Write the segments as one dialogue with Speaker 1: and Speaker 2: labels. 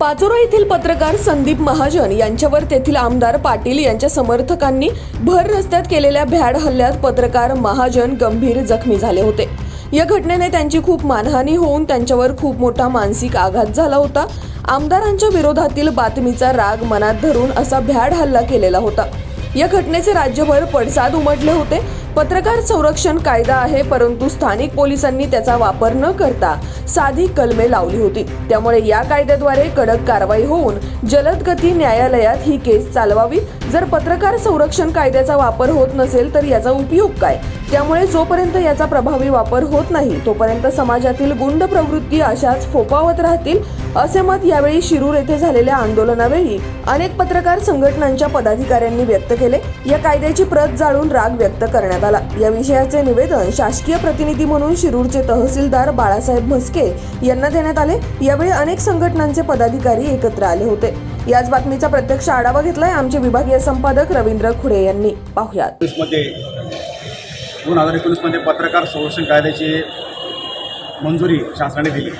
Speaker 1: पाचोरा येथील पत्रकार संदीप महाजन यांच्यावर तेथील आमदार पाटील यांच्या समर्थकांनी भर रस्त्यात केलेल्या भ्याड हल्ल्यात पत्रकार महाजन गंभीर जखमी झाले होते. या घटनेने त्यांची खूप मानहानी होऊन त्यांच्यावर खूप मोठा मानसिक आघात झाला होता. आमदारांच्या विरोधातील बातमीचा राग मनात धरून असा भ्याड हल्ला केलेला होता. या घटनेचे राज्यभर पडसाद उमटले होते. पत्रकार संरक्षण कायदा आहे परंतु स्थानिक पोलिसांनी त्याचा वापर न करता साधी कलमे लावली होती. त्यामुळे या कायद्याद्वारे कडक कारवाई होऊन जलद गती न्यायालयात ही केस चालवावी. जर पत्रकार संरक्षण कायद्याचा वापर होत नसेल तर याचा उपयोग काय? त्यामुळे जोपर्यंत याचा प्रभावी वापर होत नाही तोपर्यंत समाजातील गुंड प्रवृत्ती अशाच फोपावत राहतील असे मत यावेळी शिरूर येथे झालेल्या आंदोलनावेळी अनेक पत्रकार संघटनांच्या पदाधिकाऱ्यांनी व्यक्त केले. या कायद्याची प्रत जाळून राग व्यक्त करण्यात आला. या विषयाचे निवेदन शासकीय प्रतिनिधी म्हणून शिरूरचे तहसीलदार बाळासाहेब म्हस्के यांना देण्यात आले. यावेळी अनेक संघटनांचे पदाधिकारी एकत्र आले होते. याच बातमीचा प्रत्यक्ष आढावा घेतलाय आमचे विभागीय संपादक रवींद्र खुडे यांनी. पाहुयात.
Speaker 2: दोन हजार एकोणीसमध्ये पत्रकार संरक्षण कायद्याची मंजुरी शासनाने दिली.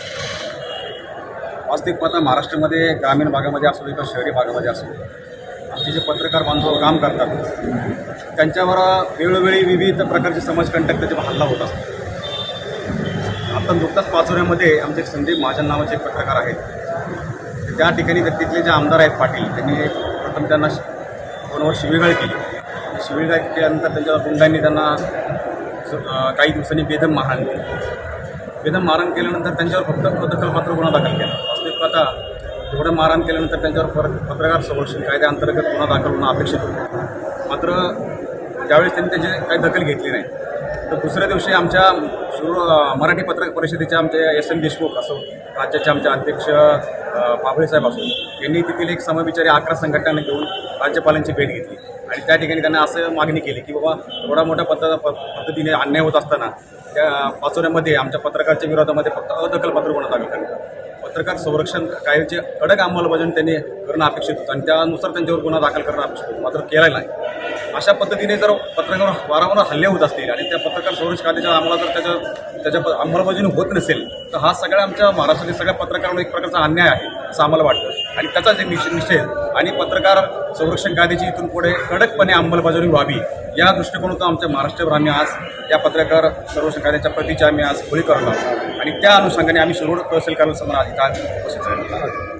Speaker 2: वास्तविक महाराष्ट्रामध्ये ग्रामीण भागामध्ये असो किंवा शहरी भागामध्ये असो आमचे जे पत्रकार बांधव काम करतात त्यांच्यावर वेळोवेळी विविध प्रकारचे समाजकंटक त्याच्यावर हल्ला होत असतो. आता नुकताच पाचोऱ्यामध्ये आमचे एक संदीप महाजन नावाचे एक पत्रकार आहेत. त्या ठिकाणी ते- तिथले जे आमदार आहेत पाटील त्यांनी प्रथम त्यांना फोनवर शिवीगाळ केली. शिवीगाळ केल्यानंतर त्यांच्या गुंडांनी त्यांना काही दिवसांनी बेदम मारहाण केली. बेदम मारहाण केल्यानंतर त्यांच्यावर फक्त दखलपात्र गुन्हा दाखल आता एवढं मारहाण केल्यानंतर त्यांच्यावर परत पत्रकार संरक्षण कायद्याअंतर्गत गुन्हा दाखल होणं अपेक्षित होतं. मात्र ज्यावेळेस त्यांनी त्याची काही दखल घेतली नाही तर दुसऱ्या दिवशी आमच्या सुरू मराठी पत्रकार परिषदेचे आमचे एस एम देशमुख असो राज्याचे आमचे अध्यक्ष अं, बाभळेसाहेब असो यांनी तेथील एक समविचारी अकरा संघटनांना घेऊन राज्यपालांची भेट घेतली. आणि त्या ठिकाणी त्यांना असं मागणी केली की बाबा एवढा मोठ्या पद्ध प- पद्धतीने अन्याय होत असताना त्या पाचोऱ्यामध्ये आमच्या पत्रकारच्या विरोधामध्ये फक्त अदखलपत्र गुन्हा दाखल करण्यात पत्रकार संरक्षण कायद्याची कडक अंमलबजावणी त्यांनी करणं अपेक्षित होतं आणि त्यानुसार त्यांच्यावर गुन्हा दाखल करणं अपेक्षित होतं मात्र केलेला नाही. अशा पद्धतीने जर पत्रकार वारंवार हल्ले होत असतील आणि त्या पत्रकार संरक्षण कायद्याच्या अंमलात जर त्याच्या त्याच्या अंमलबजावणी होत नसेल तर हा सगळ्या आमच्या महाराष्ट्रातील सगळ्या पत्रकारांवर एक प्रकारचा अन्याय आहे. असं आम्हाला वाटतं. आणि त्याचा जे निष निषेध आणि पत्रकार संरक्षण कायद्याची इथून पुढे कडकपणे अंमलबजावणी व्हावी या दृष्टिकोनातून आमच्या महाराष्ट्रभर आम्ही आज या पत्रकार संरक्षण कायद्याच्या प्रतीची आम्ही आज होळी करणार आणि त्या अनुषंगाने आम्ही शिरोड तहसील कार्यालयासमोर आज इथं उपस्थित